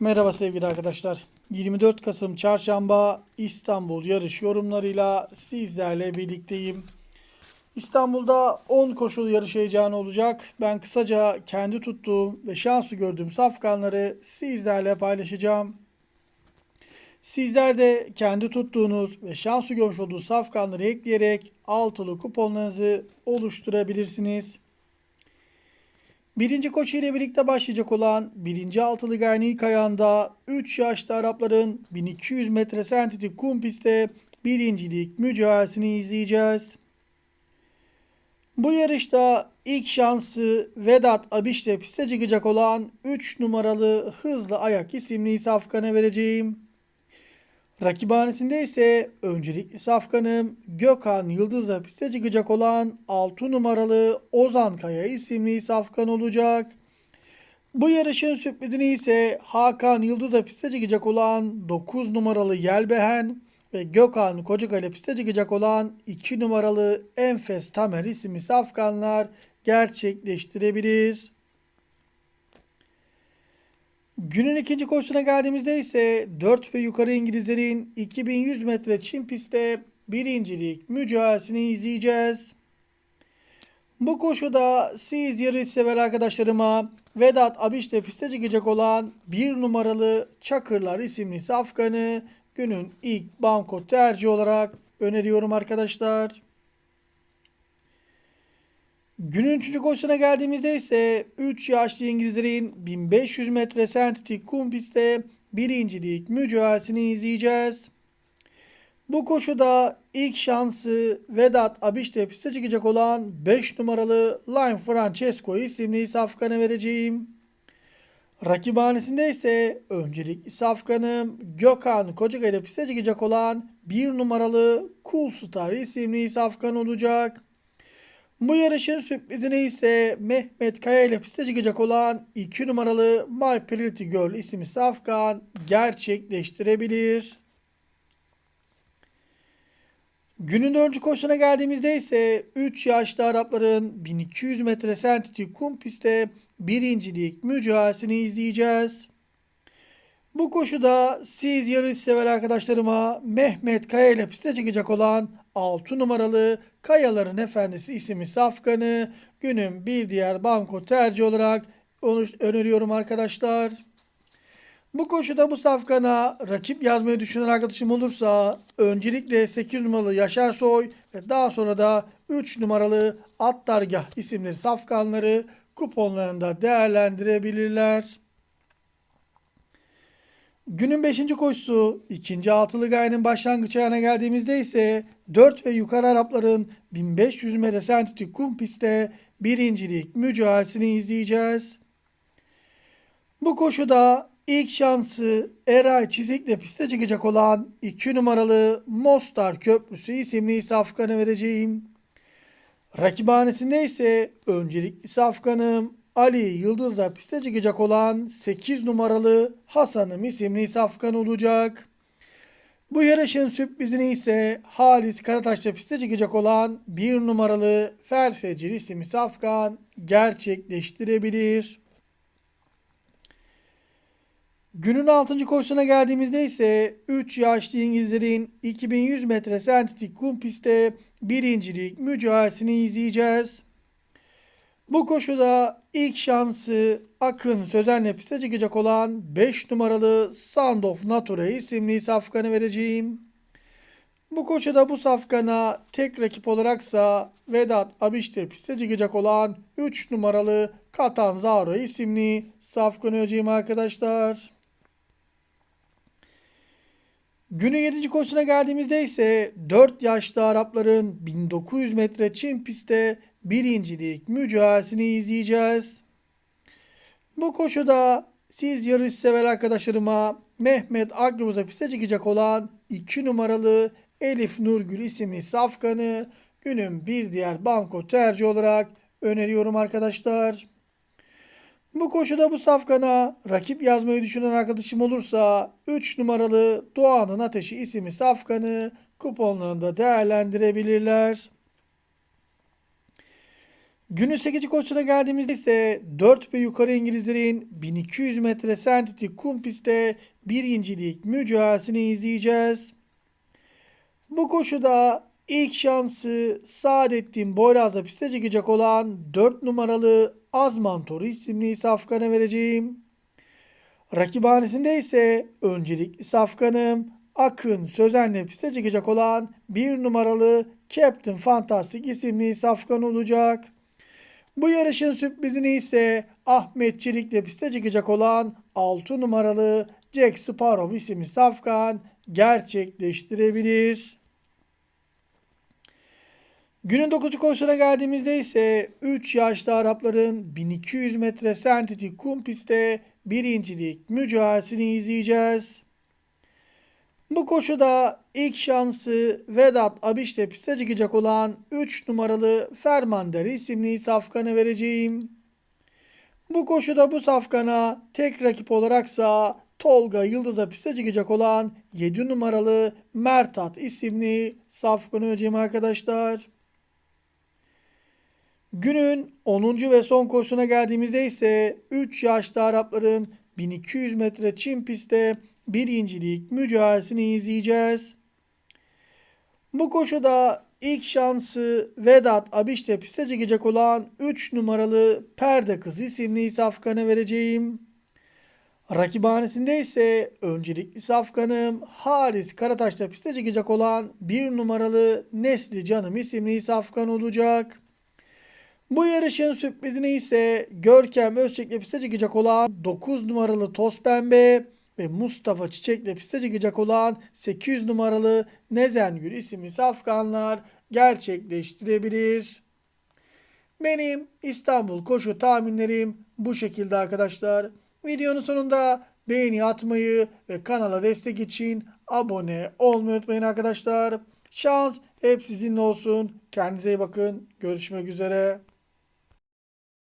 Merhaba sevgili arkadaşlar. 24 Kasım Çarşamba İstanbul yarış yorumlarıyla sizlerle birlikteyim. İstanbul'da 10 koşul yarış heyecanı olacak. Ben kısaca kendi tuttuğum ve şansı gördüğüm safkanları sizlerle paylaşacağım. Sizler de kendi tuttuğunuz ve şansı görmüş olduğunuz safkanları ekleyerek altılı kuponlarınızı oluşturabilirsiniz. Birinci koşu ile birlikte başlayacak olan birinci altılı gayrı ilk ayağında 3 yaşlı Arapların 1200 metre sentetik kum pistte birincilik mücadelesini izleyeceğiz. Bu yarışta ilk şansı Vedat Abiş'le piste çıkacak olan 3 numaralı Hızlı Ayak isimli safkana vereceğim. Rakibhanesinde ise öncelikli safkanım Gökhan Yıldız'la piste çıkacak olan 6 numaralı Ozan Kaya isimli safkan olacak. Bu yarışın sürprizini ise Hakan Yıldız'la piste çıkacak olan 9 numaralı Yelbehen ve Gökhan Kocakaya piste çıkacak olan 2 numaralı Enfes Tamer isimli safkanlar gerçekleştirebilir. Günün ikinci koşusuna geldiğimizde ise 4 ve yukarı İngilizlerin 2100 metre çim pistte birincilik mücadelesini izleyeceğiz. Bu koşuda siz yarış sever arkadaşlarıma Vedat Abiş'le piste çıkacak olan bir numaralı Çakırlar isimli safkanı günün ilk banko tercih olarak öneriyorum arkadaşlar. Günün üçüncü koşusuna geldiğimizde ise 3 yaşlı İngilizlerin 1500 metre sentetik kum pistte birincilik mücadelesini izleyeceğiz. Bu koşuda ilk şansı Vedat Abiş'te piste çıkacak olan 5 numaralı Line Francesco isimli safkanı vereceğim. Rakibhanesinde ise öncelikli safkanım Gökhan Kocakaya ile piste çıkacak olan 1 numaralı Cool Star isimli safkan olacak. Bu yarışın sürprizine ise Mehmet Kaya ile piste çıkacak olan 2 numaralı My Pretty Girl isimli safkan gerçekleştirebilir. Günün dördüncü koşusuna geldiğimizde ise 3 yaşlı Arapların 1200 metre sentetik kum pistte birincilik mücadelesini izleyeceğiz. Bu koşuda siz yarış sever arkadaşlarıma Mehmet Kaya ile piste çıkacak olan 6 numaralı Kayaların Efendisi isimli safkanı günün bir diğer banko tercih olarak öneriyorum arkadaşlar. Bu koşuda bu safkana rakip yazmayı düşünen arkadaşım olursa öncelikle 8 numaralı Yaşar Soy ve daha sonra da 3 numaralı Attargah isimli safkanları kuponlarında değerlendirebilirler. Günün 5. koşusu ikinci altılı gayenin başlangıç ayağına geldiğimizde ise 4 ve yukarı Arapların 1500 metre sentetik kum pistte birincilik mücadelesini izleyeceğiz. Bu koşuda ilk şansı Eray Çizik'le piste çıkacak olan 2 numaralı Mostar Köprüsü isimli safkanı vereceğim. Rakibhanesinde ise öncelikli safkanım Ali Yıldız'la piste çıkacak olan 8 numaralı Hasan'ım isimli safkan olacak. Bu yarışın sürprizini ise Halis Karataş'la piste çıkacak olan 1 numaralı Ferfecir isimli safkan gerçekleştirebilir. Günün 6. koşusuna geldiğimizde ise 3 yaşlı İngilizlerin 2100 metre sentetik kum pistte birincilik mücadelesini izleyeceğiz. Bu koşuda ilk şansı Akın Sözen'le piste çıkacak olan 5 numaralı Sound of Nature isimli safkanı vereceğim. Bu koşuda bu safkana tek rakip olaraksa Vedat Abiş'te piste çıkacak olan 3 numaralı Catanzaro isimli safkanı vereceğim arkadaşlar. Günün 7. koşusuna geldiğimizde ise 4 yaşlı Arapların 1900 metre çim pistte birincilik mücadelesini izleyeceğiz. Bu koşuda siz yarış sever arkadaşlarıma Mehmet Akyavuz'a piste çıkacak olan 2 numaralı Elif Nurgül isimli safkanı günün bir diğer banko tercih olarak öneriyorum arkadaşlar. Bu koşuda bu safkana rakip yazmayı düşünen arkadaşım olursa 3 numaralı Doğan'ın Ateşi isimli safkanı kuponlarında değerlendirebilirler. Günün 8. koşusuna geldiğimizde ise 4 ve yukarı İngilizlerin 1200 metre sentetik kum pistte birincilik mücadelesini izleyeceğiz. Bu koşuda ilk şansı Saadettin Boyraz'la piste çıkacak olan 4 numaralı Azman Toru isimli safkana vereceğim. Rakibhanesinde ise öncelikli safkanım Akın Sözen'le piste çıkacak olan 1 numaralı Captain Fantastic isimli safkan olacak. Bu yarışın sürprizini ise Ahmet Çelik'le piste çıkacak olan 6 numaralı Jack Sparrow isimli safkan gerçekleştirebilir. Günün 9. koşusuna geldiğimizde ise 3 yaşlı Arapların 1200 metre sentetik kum pistte birincilik mücadelesini izleyeceğiz. Bu koşuda ilk şansı Vedat Abiş'le piste çıkacak olan 3 numaralı Fermander isimli safkanı vereceğim. Bu koşuda bu safkana tek rakip olaraksa Tolga Yıldız'a piste çıkacak olan 7 numaralı Mertat isimli safkanı vereceğim arkadaşlar. Günün 10. ve son koşusuna geldiğimizde ise 3 yaşlı Arapların 1200 metre çim pistte birincilik mücadelesini izleyeceğiz. Bu koşuda ilk şansı Vedat Abiş'te piste çekecek olan 3 numaralı Perde Kız isimli safkanı vereceğim. Rakibhanesinde ise öncelikli safkanım Halis Karataş'ta piste çekecek olan 1 numaralı Nesli Canım isimli safkan olacak. Bu yarışın sürprizini ise Görkem Özçek'le piste çıkacak olan 9 numaralı Toz Pembe ve Mustafa Çiçek'le piste çıkacak olan 800 numaralı Nezengül isimli safkanlar gerçekleştirebilir. Benim İstanbul koşu tahminlerim bu şekilde arkadaşlar. Videonun sonunda beğeni atmayı ve kanala destek için abone olmayı unutmayın arkadaşlar. Şans hep sizinle olsun. Kendinize iyi bakın. Görüşmek üzere.